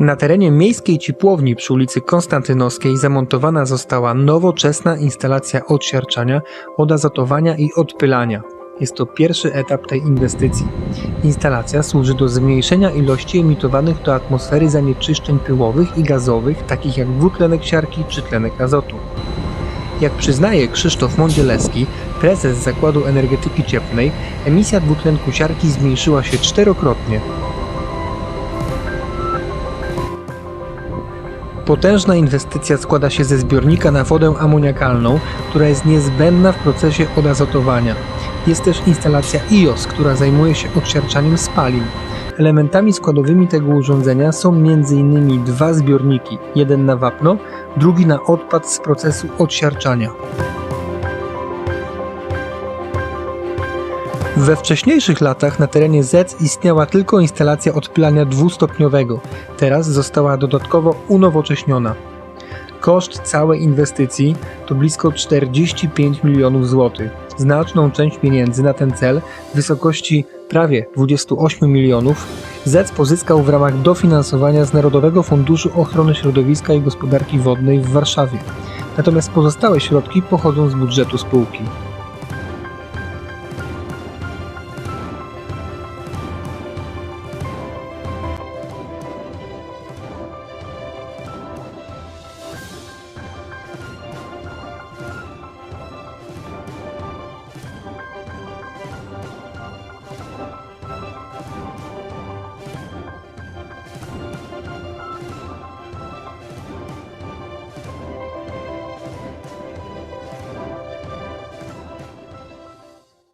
Na terenie miejskiej ciepłowni przy ulicy Konstantynowskiej zamontowana została nowoczesna instalacja odsiarczania, odazotowania i odpylania. Jest to pierwszy etap tej inwestycji. Instalacja służy do zmniejszenia ilości emitowanych do atmosfery zanieczyszczeń pyłowych i gazowych, takich jak dwutlenek siarki czy tlenek azotu. Jak przyznaje Krzysztof Mądzielewski, prezes Zakładu Energetyki Cieplnej, emisja dwutlenku siarki zmniejszyła się czterokrotnie. Potężna inwestycja składa się ze zbiornika na wodę amoniakalną, która jest niezbędna w procesie odazotowania. Jest też instalacja IOS, która zajmuje się odsiarczaniem spalin. Elementami składowymi tego urządzenia są m.in. dwa zbiorniki, jeden na wapno, drugi na odpad z procesu odsiarczania. We wcześniejszych latach na terenie ZEC istniała tylko instalacja odpylania dwustopniowego. Teraz została dodatkowo unowocześniona. Koszt całej inwestycji to blisko 45 milionów złotych. Znaczną część pieniędzy na ten cel w wysokości prawie 28 milionów ZEC pozyskał w ramach dofinansowania z Narodowego Funduszu Ochrony Środowiska i Gospodarki Wodnej w Warszawie. Natomiast pozostałe środki pochodzą z budżetu spółki.